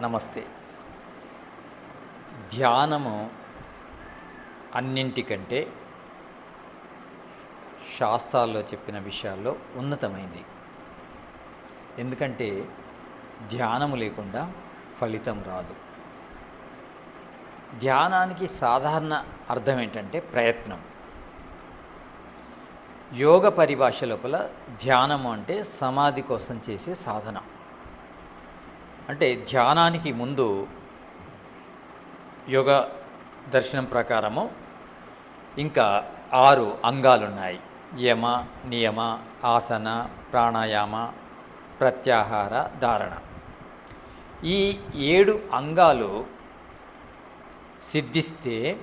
నమస్తే. ధ్యానము అన్నింటికంటే శాస్త్రాల్లో చెప్పిన విషయాల్లో ఉన్నతమైంది. ఎందుకంటే ధ్యానము లేకుండా ఫలితం రాదు. ధ్యానానికి సాధారణ అర్థం ఏంటంటే ప్రయత్నం. యోగ పరిభాష లోపల ధ్యానము అంటే సమాధి కోసం చేసే సాధన. అంటే ధ్యానానికి ముందు యోగ దర్శనం ప్రకారము ఇంకా ఆరు అంగాలు ఉన్నాయి యమ నియమ ఆసన ప్రాణాయామ ప్రత్యాహార ధారణ. ఈ ఏడు అంగాలు సిద్ధిస్తే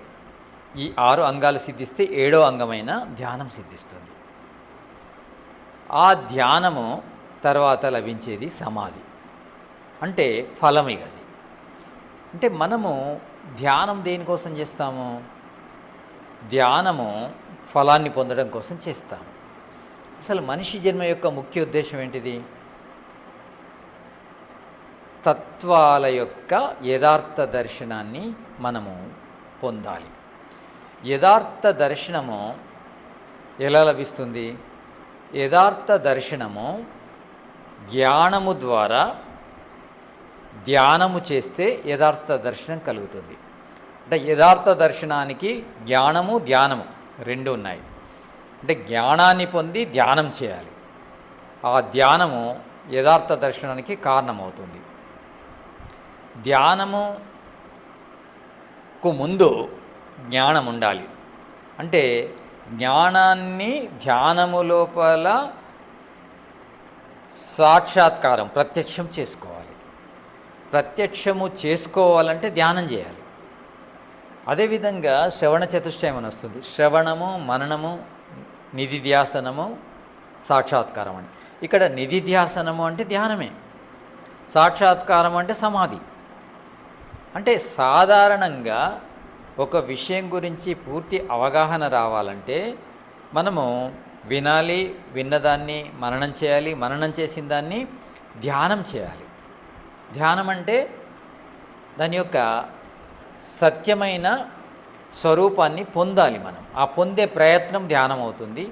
ఈ ఆరు అంగాలు సిద్ధిస్తే ఏడో అంగమైన ధ్యానం సిద్ధిస్తుంది. ఆ ధ్యానము తర్వాత లభించేది సమాధి. అంటే ఫలం ఇక అది అంటే మనము ధ్యానం దేనికోసం చేస్తాము? ధ్యానము ఫలాన్ని పొందడం కోసం చేస్తాము. అసలు మనిషి జన్మ యొక్క ముఖ్య ఉద్దేశం ఏంటిది? తత్వాల యొక్క యథార్థ దర్శనాన్ని మనము పొందాలి. యథార్థ దర్శనము ఎలా లభిస్తుంది? యథార్థ దర్శనము జ్ఞానము ద్వారా ధ్యానము చేస్తే యథార్థ దర్శనం కలుగుతుంది. అంటే యథార్థ దర్శనానికి జ్ఞానము ధ్యానము రెండు ఉన్నాయి. అంటే జ్ఞానాన్ని పొంది ధ్యానం చేయాలి. ఆ ధ్యానము యథార్థ దర్శనానికి కారణమవుతుంది. ధ్యానముకు ముందు జ్ఞానం ఉండాలి. అంటే జ్ఞానాన్ని ధ్యానము లోపల సాక్షాత్కారం ప్రత్యక్షం చేసుకోవాలి. ప్రత్యక్షము చేసుకోవాలంటే ధ్యానం చేయాలి. అదేవిధంగా శ్రవణ చతుష్టయం అని వస్తుంది. శ్రవణము మననము నిధిధ్యాసనము సాక్షాత్కారం అని. ఇక్కడ నిధిధ్యాసనము అంటే ధ్యానమే. సాక్షాత్కారం అంటే సమాధి. అంటే సాధారణంగా ఒక విషయం గురించి పూర్తి అవగాహన రావాలంటే మనము వినాలి విన్నదాన్ని మననం చేయాలి మననం చేసిన దాన్ని ధ్యానం చేయాలి. ధ్యానం అంటే దాని యొక్క సత్యమైన స్వరూపాన్ని పొందాలి మనం. ఆ పొందే ప్రయత్నం ధ్యానం అవుతుంది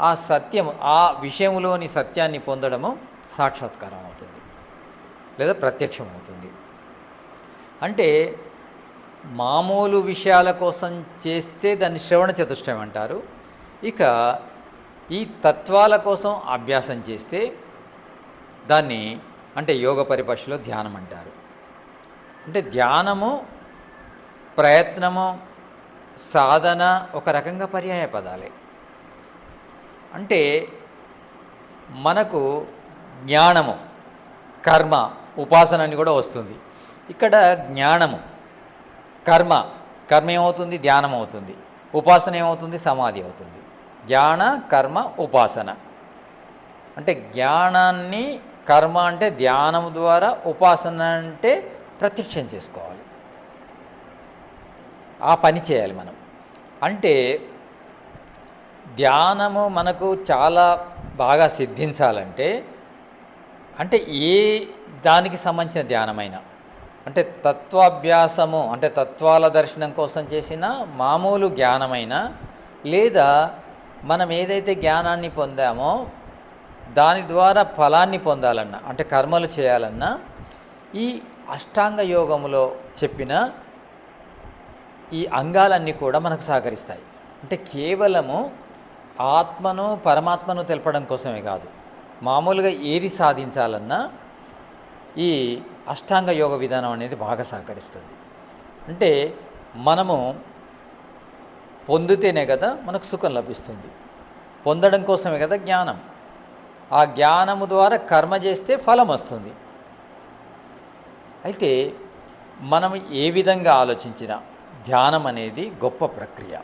ఆ సత్యం ఆ విషయంలోని సత్యాన్ని పొందడము సాక్షాత్కారం అవుతుంది లేదా ప్రత్యక్షం అవుతుంది అంటే మామూలు విషయాల కోసం చేస్తే దాన్ని శ్రవణ చతుష్టయం అంటారు. ఇక ఈ తత్వాల కోసం అభ్యాసం చేస్తే దాన్ని అంటే యోగ పరిభాషలో ధ్యానం అంటారు. అంటే ధ్యానము ప్రయత్నము సాధన ఒక రకంగా పర్యాయ పదాలే. అంటే మనకు జ్ఞానము కర్మ ఉపాసన అని కూడా వస్తుంది. ఇక్కడ జ్ఞానము కర్మ కర్మ ఏమవుతుంది? ధ్యానం అవుతుంది. ఉపాసన ఏమవుతుంది? సమాధి అవుతుంది. జ్ఞాన కర్మ ఉపాసన. అంటే జ్ఞానాన్ని కర్మ అంటే ధ్యానం ద్వారా ఉపాసన అంటే ప్రత్యక్షం చేసుకోవాలి. ఆ పని చేయాలి మనం. అంటే ధ్యానము మనకు చాలా బాగా సిద్ధించాలంటే అంటే ఏ దానికి సంబంధించిన ధ్యానమైనా అంటే తత్వాభ్యాసము అంటే తత్వాల దర్శనం కోసం చేసిన మామూలు జ్ఞానమైనా లేదా మనం ఏదైతే జ్ఞానాన్ని పొందామో దాని ద్వారా ఫలాన్ని పొందాలన్నా అంటే కర్మలు చేయాలన్నా ఈ అష్టాంగ యోగములో చెప్పిన ఈ అంగాలన్నీ కూడా మనకు సహకరిస్తాయి. అంటే కేవలము ఆత్మను పరమాత్మను తెలపడం కోసమే కాదు. మామూలుగా ఏది సాధించాలన్నా ఈ అష్టాంగ యోగ విధానం అనేది బాగా సహకరిస్తుంది. అంటే మనము పొందితేనే కదా మనకు సుఖం లభిస్తుంది. పొందడం కోసమే కదా జ్ఞానం. ఆ జ్ఞానము ద్వారా కర్మ చేస్తే ఫలం వస్తుంది. అయితే మనం ఏ విధంగా ఆలోచించినా ధ్యానం అనేది గొప్ప ప్రక్రియ.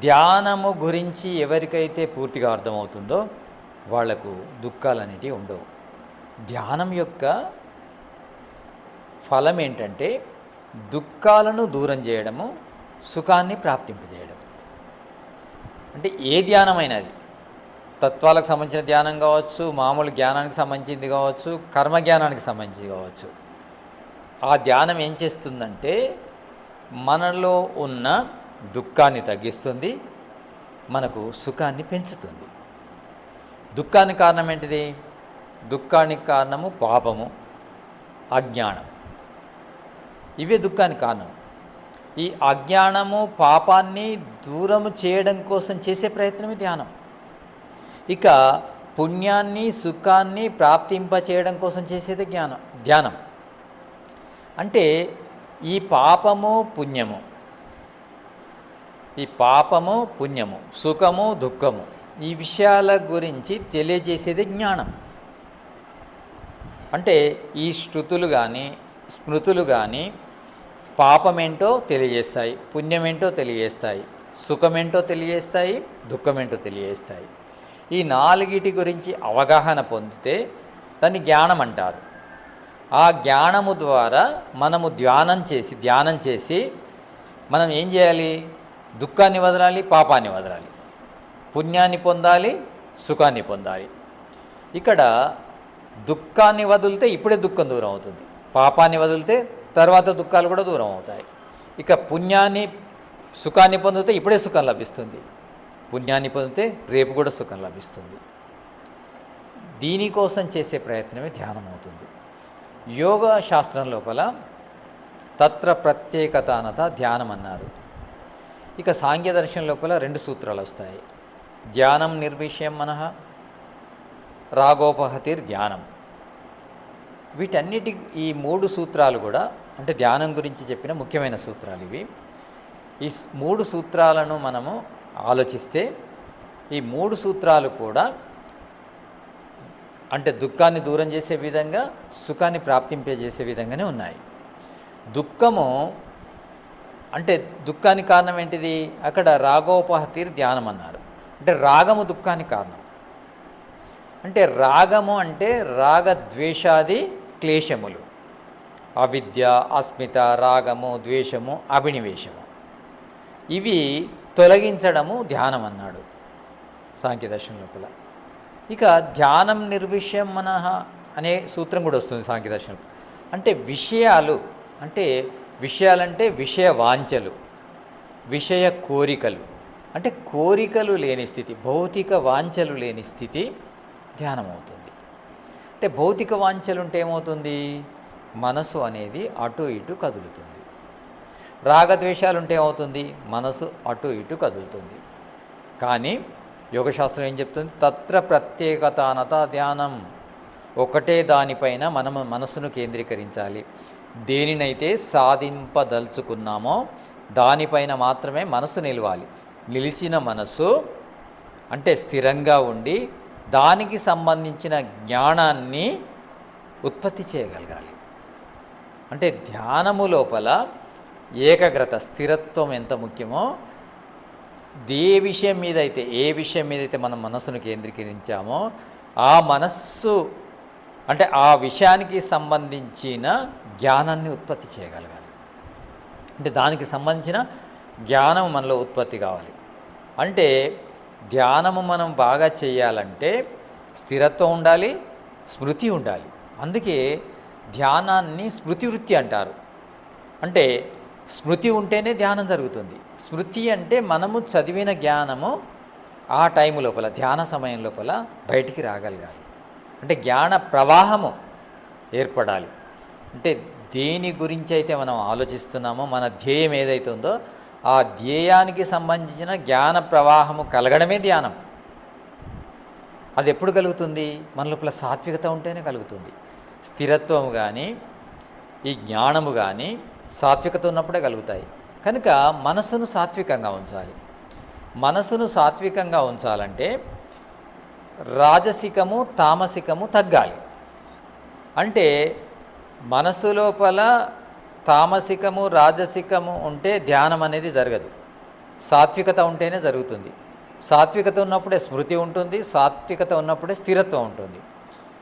ధ్యానము గురించి ఎవరికైతే పూర్తిగా అర్థమవుతుందో వాళ్ళకు దుఃఖాలనేటివి ఉండవు. ధ్యానం యొక్క ఫలం ఏంటంటే దుఃఖాలను దూరం చేయడము సుఖాన్ని ప్రాప్తింపజేయడం. అంటే ఏ ధ్యానమైనది? తత్వాలకు సంబంధించిన ధ్యానం కావచ్చు మామూలు జ్ఞానానికి సంబంధించింది కావచ్చు కర్మ జ్ఞానానికి సంబంధించింది కావచ్చు. ఆ ధ్యానం ఏం చేస్తుందంటే మనలో ఉన్న దుఃఖాన్ని తగ్గిస్తుంది మనకు సుఖాన్ని పెంచుతుంది. దుఃఖానికి కారణం ఏంటిది? దుఃఖానికి కారణము పాపము అజ్ఞానం. ఇవే దుఃఖానికి కారణం. ఈ అజ్ఞానము పాపాన్ని దూరము చేయడం కోసం చేసే ప్రయత్నమే ధ్యానం. ఇక పుణ్యాన్ని సుఖాన్ని ప్రాప్తింపచేయడం కోసం చేసేది జ్ఞానం ధ్యానం. అంటే ఈ పాపము పుణ్యము. ఈ పాపము పుణ్యము సుఖము దుఃఖము ఈ విషయాల గురించి తెలియజేసేది జ్ఞానం. అంటే ఈ శృతులు కానీ స్మృతులు కానీ పాపమేంటో తెలియజేస్తాయి పుణ్యమేంటో తెలియజేస్తాయి సుఖమేంటో తెలియజేస్తాయి దుఃఖమేంటో తెలియజేస్తాయి. ఈ నాలుగిటి గురించి అవగాహన పొందితే దాన్ని జ్ఞానం అంటారు. ఆ జ్ఞానము ద్వారా మనము ధ్యానం చేసి ధ్యానం చేసి మనం ఏం చేయాలి? దుఃఖాన్ని వదలాలి పాపాన్ని వదలాలి. పుణ్యాన్ని పొందాలి సుఖాన్ని పొందాలి. ఇక్కడ దుఃఖాన్ని వదిలితే ఇప్పుడే దుఃఖం దూరం అవుతుంది. పాపాన్ని వదిలితే తర్వాత దుఃఖాలు కూడా దూరం అవుతాయి. ఇక పుణ్యాన్ని సుఖాన్ని పొందితే ఇప్పుడే సుఖం లభిస్తుంది. పుణ్యాన్ని పొందితే రేపు కూడా సుఖం లభిస్తుంది. దీనికోసం చేసే ప్రయత్నమే ధ్యానం అవుతుంది యోగా శాస్త్రం లోపల తత్ర ప్రత్యేకతానత ధ్యానం అన్నారు ఇక సాంఖ్య దర్శనం లోపల రెండు సూత్రాలు వస్తాయి. ధ్యానం నిర్విషయం మనః రాగోపహతిర్ ధ్యానం. వీటన్నిటి ఈ మూడు సూత్రాలు కూడా అంటే ధ్యానం గురించి చెప్పిన ముఖ్యమైన సూత్రాలు ఇవి. ఈ మూడు సూత్రాలను మనము ఆలోచిస్తే ఈ మూడు సూత్రాలు కూడా అంటే దుఃఖాన్ని దూరం చేసే విధంగా సుఖాన్ని ప్రాప్తింపజేసే విధంగానే ఉన్నాయి. దుఃఖము అంటే దుఃఖానికి కారణం ఏంటిది? అక్కడ రాగోపహతిర్ ధ్యానం అన్నారు. అంటే రాగము దుఃఖానికి కారణం. అంటే రాగము అంటే రాగద్వేషాది క్లేశములు. అవిద్య అస్మిత రాగము ద్వేషము అభినివేశము. ఇవి తొలగించడము ధ్యానం అన్నాడు సాంఖ్యదర్శనం లోపల. ఇక ధ్యానం నిర్విషయం మనహ అనే సూత్రం కూడా వస్తుంది సాంఖ్యదర్శనం అంటే విషయాలు అంటే విషయాలంటే విషయ వాంఛలు విషయ కోరికలు. అంటే కోరికలు లేని స్థితి భౌతిక వాంఛలు లేని స్థితి ధ్యానం అవుతుంది అంటే భౌతిక వాంఛలు ఉంటే ఏమవుతుంది? మనసు అనేది అటు ఇటు కదులుతుంది. రాగద్వేషాలు ఉంటే ఏమవుతుంది? మనసు అటు ఇటు కదులుతుంది. కానీ యోగశాస్త్రం ఏం చెప్తుంది? తత్ర ప్రత్యేకతానత ధ్యానం. ఒకటే దానిపైన మనం మనసును కేంద్రీకరించాలి. దేనినైతే సాధింపదలుచుకున్నామో దానిపైన మాత్రమే మనసు నిలవాలి. నిలిచిన మనసు అంటే స్థిరంగా ఉండి దానికి సంబంధించిన జ్ఞానాన్ని ఉత్పత్తి చేయగలగాలి. అంటే ధ్యానము లోపల ఏకాగ్రత స్థిరత్వం ఎంత ముఖ్యమో ఏ విషయం మీద అయితే ఏ విషయం మీద అయితే మనం మనస్సును కేంద్రీకరించామో ఆ మనస్సు అంటే ఆ విషయానికి సంబంధించిన జ్ఞానాన్ని ఉత్పత్తి చేయగలగాలి. అంటే దానికి సంబంధించిన జ్ఞానం మనలో ఉత్పత్తి కావాలి. అంటే ధ్యానము మనం బాగా చేయాలంటే స్థిరత్వం ఉండాలి స్మృతి ఉండాలి. అందుకే ధ్యానాన్ని స్మృతి వృత్తి అంటారు. అంటే స్మృతి ఉంటేనే ధ్యానం జరుగుతుంది. స్మృతి అంటే మనము చదివిన జ్ఞానము ఆ టైం లోపల ధ్యాన సమయం లోపల బయటికి రాగలగాలి. అంటే జ్ఞాన ప్రవాహము ఏర్పడాలి. అంటే దేని గురించి అయితే మనం ఆలోచిస్తున్నామో మన ధ్యేయం ఏదైతుందో ఆ ధ్యేయానికి సంబంధించిన జ్ఞాన ప్రవాహము కలగడమే ధ్యానం. అది ఎప్పుడు కలుగుతుంది? మన లోపల సాత్వికత ఉంటేనే కలుగుతుంది. స్థిరత్వము కానీ ఈ జ్ఞానము కానీ సాత్వికత ఉన్నప్పుడే కలుగుతాయి. కనుక మనసును సాత్వికంగా ఉంచాలి. మనసును సాత్వికంగా ఉంచాలంటే రాజసికము తామసికము తగ్గాలి. అంటే మనసు లోపల తామసికము రాజసికము ఉంటే ధ్యానం అనేది జరగదు. సాత్వికత ఉంటేనే జరుగుతుంది. సాత్వికత ఉన్నప్పుడే స్మృతి ఉంటుంది సాత్వికత ఉన్నప్పుడే స్థిరత్వం ఉంటుంది.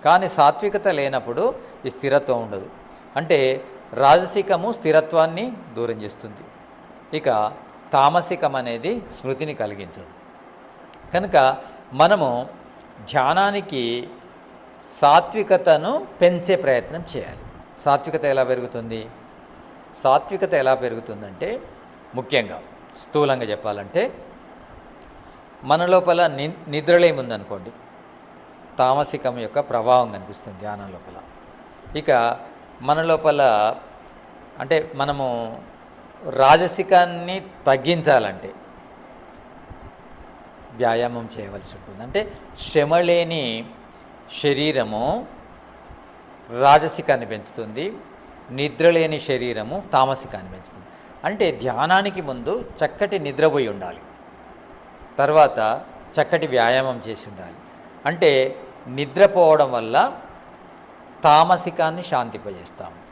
కానీ సాత్వికత లేనప్పుడు ఈ స్థిరత్వం ఉండదు. అంటే రాజసికము స్థిరత్వాన్ని దూరం చేస్తుంది. ఇక తామసికం అనేది స్మృతిని కలిగించదు. కనుక మనము ధ్యానానికి సాత్వికతను పెంచే ప్రయత్నం చేయాలి. సాత్వికత ఎలా పెరుగుతుంది? సాత్వికత ఎలా పెరుగుతుందంటే ముఖ్యంగా స్థూలంగా చెప్పాలంటే మన లోపల ని నిద్రలేముందనుకోండి. తామసికం యొక్క ప్రభావం కనిపిస్తుంది ధ్యానం లోపల. ఇక మన లోపల అంటే మనము రాజసికాన్ని తగ్గించాలంటే వ్యాయామం చేయవలసి ఉంటుంది. అంటే శ్రమ లేని శరీరము రాజసికాన్ని పెంచుతుంది నిద్ర లేని శరీరము తామసికాన్ని పెంచుతుంది. అంటే ధ్యానానికి ముందు చక్కటి నిద్రపోయి ఉండాలి. తర్వాత చక్కటి వ్యాయామం చేసి ఉండాలి. అంటే నిద్రపోవడం వల్ల తామసికాన్ని శాంతింపజేస్తాము.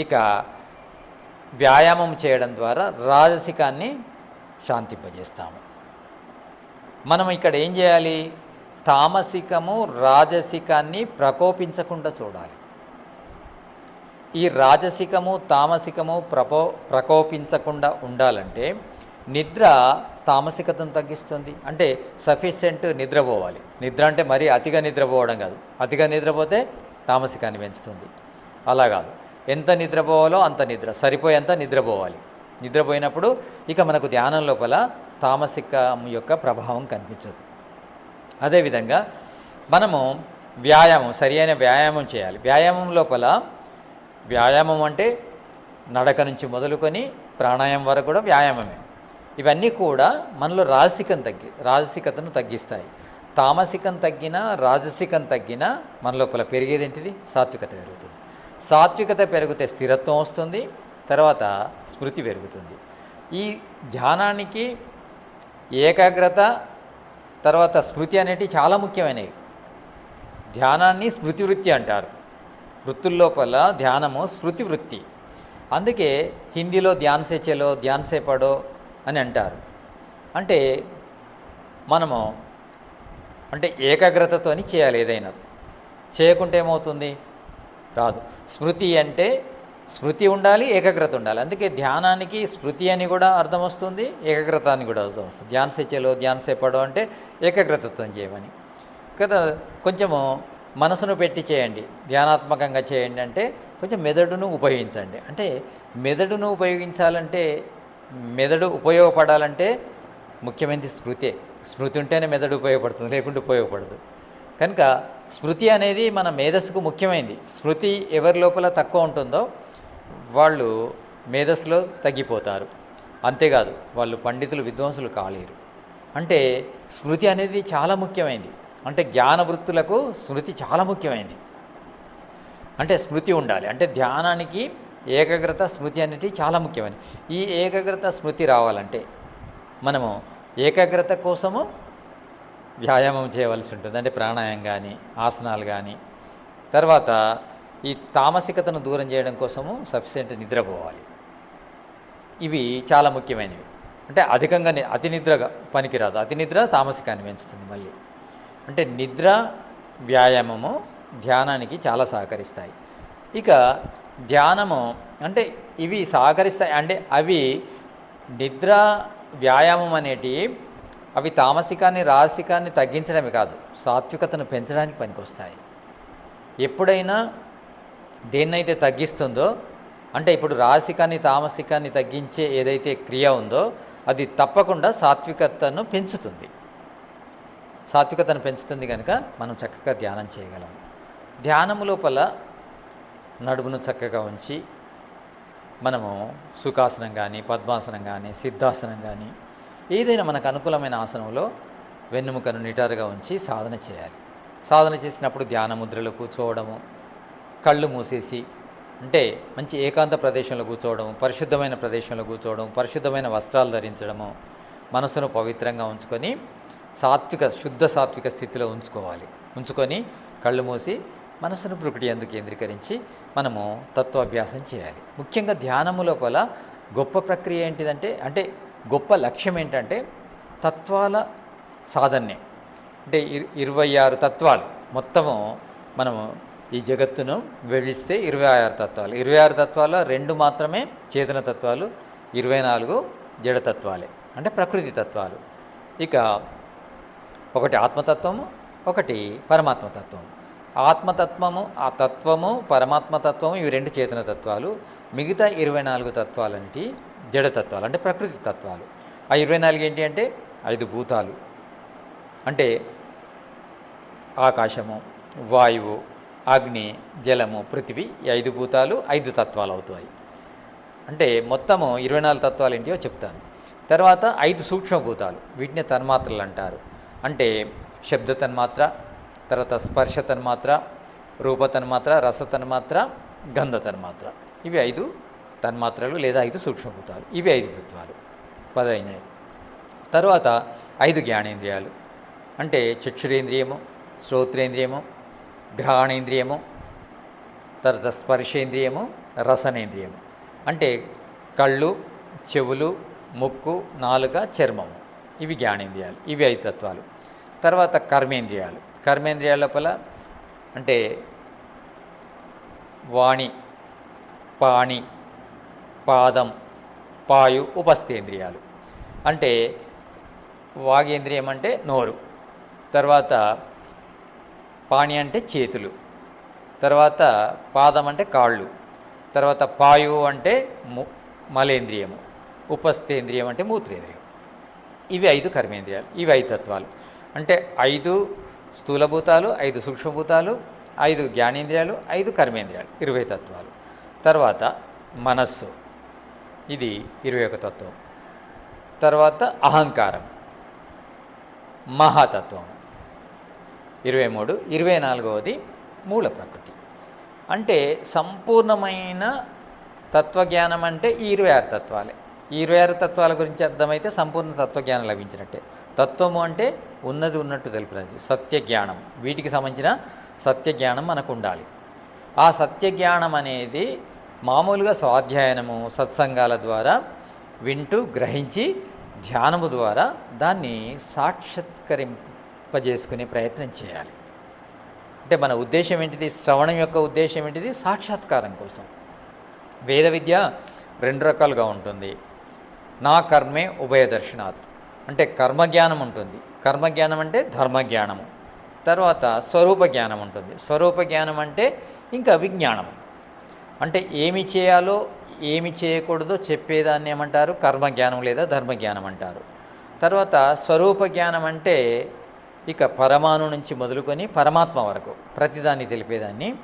ఇక వ్యాయామం చేయడం ద్వారా రాజసికాన్ని శాంతింపజేస్తాము. మనం ఇక్కడ ఏం చేయాలి? తామసికము రాజసికాన్ని ప్రకోపించకుండా చూడాలి. ఈ రాజసికము తామసికము ప్రపో ప్రకోపించకుండా ఉండాలంటే నిద్ర తామసికతను తగ్గిస్తుంది. అంటే సఫిషియెంట్ నిద్రపోవాలి. నిద్ర అంటే మరీ అతిగా నిద్రపోవడం కాదు. అతిగా నిద్రపోతే తామసికాన్ని పెంచుతుంది. అలా కాదు. ఎంత నిద్రపోవాలో అంత నిద్ర. సరిపోయేంత నిద్రపోవాలి. నిద్రపోయినప్పుడు ఇక మనకు ధ్యానం లోపల తామసికం యొక్క ప్రభావం కనిపించదు. అదేవిధంగా మనము వ్యాయామం సరియైన వ్యాయామం చేయాలి. వ్యాయామం లోపల వ్యాయామం అంటే నడక నుంచి మొదలుకొని ప్రాణాయామం వరకు కూడా వ్యాయామమే. ఇవన్నీ కూడా మనలో రాజసికం తగ్గి రాజసికతను తగ్గిస్తాయి. తామసికం తగ్గినా రాజసికం తగ్గినా మన లోపల పెరిగేది ఏంటిది సాత్వికత పెరుగుతుంది. సాత్వికత పెరిగితే స్థిరత్వం వస్తుంది తర్వాత స్మృతి పెరుగుతుంది. ఈ ధ్యానానికి ఏకాగ్రత తర్వాత స్మృతి అనేటివి చాలా ముఖ్యమైనవి. ధ్యానాన్ని స్మృతి వృత్తి అంటారు వృత్తుల్లోపల ధ్యానము స్మృతి వృత్తి అందుకే హిందీలో ధ్యాన్ సే చలో ధ్యాన్ పడో అని అంటారు. అంటే మనము అంటే ఏకాగ్రతతోని చేయాలి ఏదైనా. చేయకుంటే ఏమవుతుంది? రాదు. స్మృతి అంటే స్మృతి ఉండాలి ఏకాగ్రత ఉండాలి. అందుకే ధ్యానానికి స్మృతి అని కూడా అర్థం వస్తుంది ఏకాగ్రత అని కూడా అర్థం వస్తుంది. ధ్యాన సెచ్చలో ధ్యాన సేపడం అంటే ఏకాగ్రతతో చేయమని. కదా కొంచెము మనసును పెట్టి చేయండి. ధ్యానాత్మకంగా చేయండి అంటే కొంచెం మెదడును ఉపయోగించండి. అంటే మెదడును ఉపయోగించాలంటే మెదడు ఉపయోగపడాలంటే ముఖ్యమైనది స్మృతే. స్మృతి ఉంటేనే మెదడు ఉపయోగపడుతుంది లేకుంటే ఉపయోగపడదు. కనుక స్మృతి అనేది మన మేధస్సుకు ముఖ్యమైనది స్మృతి ఎవరి లోపల తక్కువ ఉంటుందో వాళ్ళు మేధస్సులో తగ్గిపోతారు. అంతేకాదు వాళ్ళు పండితులు విద్వాంసులు కాలేరు. అంటే స్మృతి అనేది చాలా ముఖ్యమైనది అంటే జ్ఞాన వృత్తులకు స్మృతి చాలా ముఖ్యమైనది అంటే స్మృతి ఉండాలి. అంటే ధ్యానానికి ఏకాగ్రత స్మృతి అనేది చాలా ముఖ్యమైనది ఈ ఏకాగ్రత స్మృతి రావాలంటే మనము ఏకాగ్రత కోసము వ్యాయామం చేయవలసి ఉంటుంది. అంటే ప్రాణాయామం కానీ ఆసనాలు కానీ తర్వాత ఈ తామసికతను దూరం చేయడం కోసము సఫిషియెంట్ నిద్రపోవాలి ఇవి చాలా ముఖ్యమైనవి. అంటే అధికంగా అతి నిద్రగా పనికిరాదు. అతి నిద్ర తామసికాన్ని పెంచుతుంది మళ్ళీ. అంటే నిద్ర వ్యాయామము ధ్యానానికి చాలా సహకరిస్తాయి. ఇక ధ్యానము అంటే ఇవి సహకరిస్తాయి. అంటే అవి నిద్ర వ్యాయామం అనేటివి అవి తామసికాన్ని రాసికాన్ని తగ్గించడమే కాదు సాత్వికతను పెంచడానికి పనికొస్తాయి. ఎప్పుడైనా దేన్నైతే తగ్గిస్తుందో అంటే ఇప్పుడు రాసికాన్ని తామసికాన్ని తగ్గించే ఏదైతే క్రియ ఉందో అది తప్పకుండా సాత్వికతను పెంచుతుంది. సాత్వికతను పెంచుతుంది కనుక మనం చక్కగా ధ్యానం చేయగలం. ధ్యానము లోపల నడుమును చక్కగా ఉంచి మనము సుఖాసనం కానీ పద్మాసనం కానీ సిద్ధాసనం కానీ ఏదైనా మనకు అనుకూలమైన ఆసనంలో వెన్నుముకను నిటారుగా ఉంచి సాధన చేయాలి. సాధన చేసినప్పుడు ధ్యాన ముద్రలో కూర్చోవడము కళ్ళు మూసేసి అంటే మంచి ఏకాంత ప్రదేశంలో కూర్చోవడం పరిశుద్ధమైన ప్రదేశంలో కూర్చోవడం పరిశుద్ధమైన వస్త్రాలు ధరించడము మనసును పవిత్రంగా ఉంచుకొని సాత్విక శుద్ధ సాత్విక స్థితిలో ఉంచుకోవాలి. ఉంచుకొని కళ్ళు మూసి మనసును ప్రకృతి అందు కేంద్రీకరించి మనము తత్వాభ్యాసం చేయాలి. ముఖ్యంగా ధ్యానము లోపల గొప్ప ప్రక్రియ ఏంటిదంటే అంటే గొప్ప లక్ష్యం ఏంటంటే తత్వాల సాధనే అంటే ఇరవై ఆరు తత్వాలు. మొత్తము మనము ఈ జగత్తును విభజిస్తే ఇరవై ఆరు తత్వాలు. ఇరవై ఆరు తత్వాల్లో రెండు మాత్రమే చేతన తత్వాలు ఇరవై నాలుగు జడతత్వాలే అంటే ప్రకృతి తత్వాలు. ఇక ఒకటి ఆత్మతత్వము ఒకటి పరమాత్మతత్వం ఆత్మతత్వము ఆ తత్వము పరమాత్మతత్వము ఇవి రెండు చేతన తత్వాలు. మిగతా ఇరవై నాలుగు తత్వాలంటే జడతత్వాలు అంటే ప్రకృతి తత్వాలు. ఆ ఇరవై నాలుగు ఏంటి అంటే ఐదు భూతాలు. అంటే ఆకాశము వాయువు అగ్ని జలము పృథివీ ఈ ఐదు భూతాలు ఐదు తత్వాలు అవుతాయి. అంటే మొత్తము ఇరవై నాలుగు తత్వాలు ఏంటియో చెప్తాను. తర్వాత ఐదు సూక్ష్మభూతాలు వీటిని తన్మాత్రలు అంటారు. అంటే శబ్ద తన్మాత్ర తర్వాత స్పర్శ తన్మాత్ర రూప తన్మాత్ర రస తన్మాత్ర గంధ తన్మాత్ర. ఇవి ఐదు తన్మాత్రలు లేదా ఐదు సూక్ష్మభూతాలు. ఇవి ఐదు తత్వాలు. పదైనవి. తర్వాత ఐదు జ్ఞానేంద్రియాలు. అంటే చక్షురేంద్రియము శ్రోత్రేంద్రియము గ్రహణేంద్రియము తర్వాత స్పర్శేంద్రియము రసనేంద్రియము. అంటే కళ్ళు చెవులు ముక్కు నాలుక చర్మము. ఇవి జ్ఞానేంద్రియాలు. ఇవి ఐదు తత్వాలు. తర్వాత కర్మేంద్రియాలు. కర్మేంద్రియాల లోపల అంటే వాణి పాణి పాదం పాయు ఉపస్థేంద్రియాలు. అంటే వాగేంద్రియం అంటే నోరు తర్వాత పాణి అంటే చేతులు తర్వాత పాదం అంటే కాళ్ళు తర్వాత పాయువు అంటే మలేంద్రియము ఉపస్థేంద్రియం అంటే మూత్రేంద్రియం. ఇవి ఐదు కర్మేంద్రియాలు ఇవి ఐదు తత్వాలు. అంటే ఐదు స్థూలభూతాలు ఐదు సూక్ష్మభూతాలు ఐదు జ్ఞానేంద్రియాలు ఐదు కర్మేంద్రియాలు ఇరవై తత్వాలు. తర్వాత మనస్సు. ఇది ఇరవై ఒక తత్వం. తర్వాత అహంకారం. మహాతత్వం. ఇరవై మూడు ఇరవై నాలుగవది మూల ప్రకృతి. అంటే సంపూర్ణమైన తత్వజ్ఞానం అంటే ఈ ఇరవై ఆరు తత్వాలే. ఈ ఇరవై ఆరు తత్వాల గురించి అర్థమైతే సంపూర్ణ తత్వజ్ఞానం లభించినట్టే. తత్వము అంటే ఉన్నది ఉన్నట్టు తెలిపినది సత్యజ్ఞానం. వీటికి సంబంధించిన సత్యజ్ఞానం మనకు ఉండాలి ఆ సత్యజ్ఞానం అనేది మామూలుగా స్వాధ్యాయనము సత్సంగాల ద్వారా వింటూ గ్రహించి ధ్యానము ద్వారా దాన్ని సాక్షాత్కరింపజేసుకునే ప్రయత్నం చేయాలి. అంటే మన ఉద్దేశం ఏంటిది? శ్రవణం యొక్క ఉద్దేశం ఏంటిది? సాక్షాత్కారం కోసం. వేద విద్య రెండు రకాలుగా ఉంటుంది. నా కర్మే ఉభయదర్శనాత్. అంటే కర్మజ్ఞానం ఉంటుంది. కర్మజ్ఞానం అంటే ధర్మజ్ఞానము. తర్వాత స్వరూప జ్ఞానం ఉంటుంది. స్వరూప జ్ఞానం అంటే ఇంకా విజ్ఞానం అంటే ఏమి చేయాలో ఏమి చేయకూడదో చెప్పేదాన్ని ఏమంటారు? కర్మజ్ఞానం లేదా ధర్మజ్ఞానం అంటారు. తర్వాత స్వరూప జ్ఞానం అంటే ఇక పరమాణు నుంచి మొదలుకొని పరమాత్మ వరకు ప్రతిదాన్ని తెలిపేదాన్ని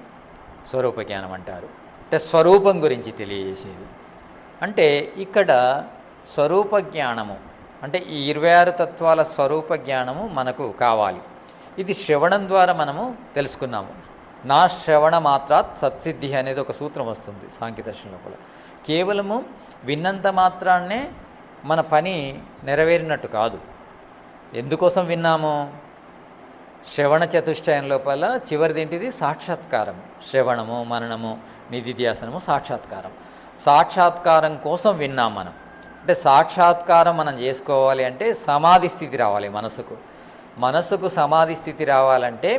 స్వరూప జ్ఞానం అంటారు. అంటే స్వరూపం గురించి తెలియజేసేది. అంటే ఇక్కడ స్వరూప జ్ఞానము అంటే ఈ ఇరవై ఆరు తత్వాల స్వరూప జ్ఞానము మనకు కావాలి. ఇది శ్రవణం ద్వారా మనము తెలుసుకున్నాము. నా శ్రవణ మాత్రాత్ సత్సిద్ధి అనేది ఒక సూత్రం వస్తుంది సాంఖ్యదర్శనం లోపల. కేవలము విన్నంత మాత్రాన్నే మన పని నెరవేరినట్టు కాదు. ఎందుకోసం విన్నాము? శ్రవణ చతుష్టయం లోపల చివరిదేంటిది? సాక్షాత్కారం. శ్రవణము మననము నిధిధ్యాసనము సాక్షాత్కారం. సాక్షాత్కారం కోసం విన్నాం మనం. అంటే సాక్షాత్కారం మనం చేసుకోవాలి అంటే సమాధి స్థితి రావాలి మనసుకు. మనసుకు సమాధి స్థితి రావాలంటే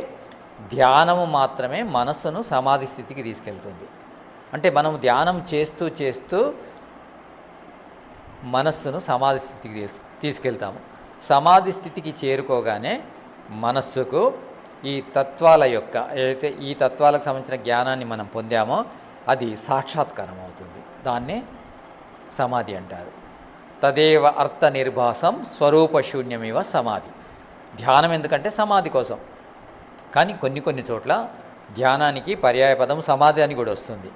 ధ్యానము మాత్రమే మనస్సును సమాధి స్థితికి తీసుకెళ్తుంది. అంటే మనం ధ్యానం చేస్తూ చేస్తూ మనస్సును సమాధి స్థితికి తీసుకెళ్తాము. సమాధి స్థితికి చేరుకోగానే మనస్సుకు ఈ తత్వాల యొక్క ఏదైతే ఈ తత్వాలకు సంబంధించిన జ్ఞానాన్ని మనం పొందామో అది సాక్షాత్కారం అవుతుంది. దాన్నే సమాధి అంటారు. తదేవ అర్థ నిర్భాసం స్వరూప శూన్యమివ సమాధి. ధ్యానం ఎందుకంటే సమాధి కోసం. కానీ కొన్ని కొన్ని చోట్ల ధ్యానానికి పర్యాయపదం సమాధి అని కూడా వస్తుంది.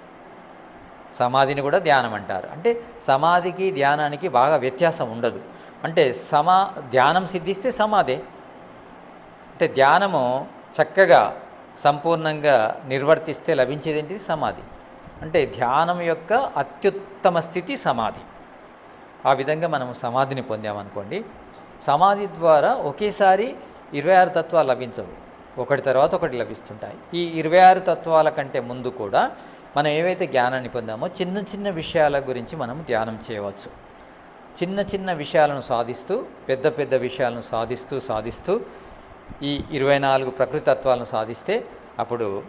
సమాధిని కూడా ధ్యానం అంటారు. అంటే సమాధికి ధ్యానానికి బాగా వ్యత్యాసం ఉండదు. అంటే సమా ధ్యానం సిద్ధిస్తే సమాధే. అంటే ధ్యానము చక్కగా సంపూర్ణంగా నిర్వర్తిస్తే లభించేది ఏంటిది? సమాధి. అంటే ధ్యానం యొక్క అత్యుత్తమ స్థితి సమాధి. ఆ విధంగా మనం సమాధిని పొందామనుకోండి. సమాధి ద్వారా ఒకేసారి ఇరవై ఆరు తత్వాలు లభించవు. ఒకటి తర్వాత ఒకటి లభిస్తుంటాయి. ఈ ఇరవై ఆరు తత్వాల కంటే ముందు కూడా మనం ఏవైతే జ్ఞానాన్ని పొందామో చిన్న చిన్న విషయాల గురించి మనం ధ్యానం చేయవచ్చు. చిన్న చిన్న విషయాలను సాధిస్తూ పెద్ద పెద్ద విషయాలను సాధిస్తూ సాధిస్తూ ఈ ఇరవై నాలుగు ప్రకృతి తత్వాలను సాధిస్తే అప్పుడు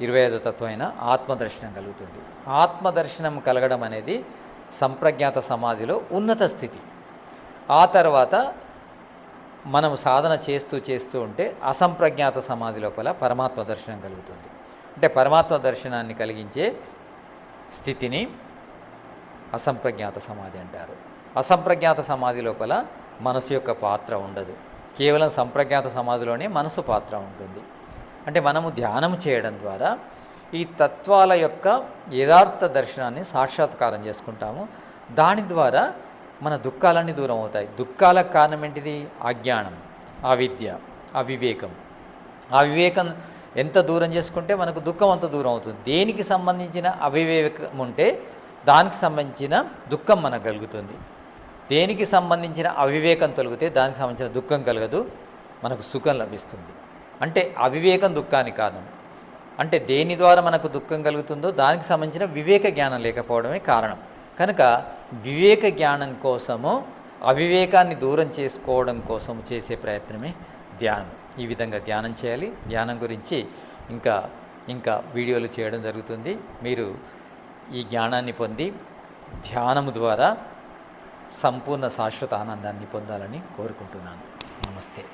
ఇరవై ఐదో తత్వమైన ఆత్మదర్శనం కలుగుతుంది. ఆత్మదర్శనం కలగడం అనేది సంప్రజ్ఞాత సమాధిలో ఉన్నత స్థితి. ఆ తర్వాత మనం సాధన చేస్తూ చేస్తూ ఉంటే అసంప్రజ్ఞాత సమాధి లోపల పరమాత్మ దర్శనం కలుగుతుంది. అంటే పరమాత్మ దర్శనాన్ని కలిగించే స్థితిని అసంప్రజ్ఞాత సమాధి అంటారు. అసంప్రజ్ఞాత సమాధి లోపల మనసు యొక్క పాత్ర ఉండదు. కేవలం సంప్రజ్ఞాత సమాధిలోనే మనసు పాత్ర ఉంటుంది. అంటే మనము ధ్యానం చేయడం ద్వారా ఈ తత్వాల యొక్క యథార్థ దర్శనాన్ని సాక్షాత్కారం చేసుకుంటాము. దాని ద్వారా మన దుఃఖాలన్నీ దూరం అవుతాయి. దుఃఖాలకు కారణం ఏంటిది? అజ్ఞానం అవిద్య అవివేకం. ఆ వివేకం ఎంత దూరం చేసుకుంటే మనకు దుఃఖం అంత దూరం అవుతుంది. దేనికి సంబంధించిన అవివేకం ఉంటే దానికి సంబంధించిన దుఃఖం మనకు కలుగుతుంది. దేనికి సంబంధించిన అవివేకం తొలిగితే దానికి సంబంధించిన దుఃఖం కలగదు. మనకు సుఖం లభిస్తుంది. అంటే అవివేకం దుఃఖానికి కారణం. అంటే దేని ద్వారా మనకు దుఃఖం కలుగుతుందో దానికి సంబంధించిన వివేక జ్ఞానం లేకపోవడమే కారణం. కనుక వివేక జ్ఞానం కోసము అవివేకాన్ని దూరం చేసుకోవడం కోసం చేసే ప్రయత్నమే ధ్యానం. ఈ విధంగా ధ్యానం చేయాలి. ధ్యానం గురించి ఇంకా ఇంకా వీడియోలు చేయడం జరుగుతుంది. మీరు ఈ జ్ఞానాన్ని పొంది ధ్యానము ద్వారా సంపూర్ణ శాశ్వత ఆనందాన్ని పొందాలని కోరుకుంటున్నాను. నమస్తే.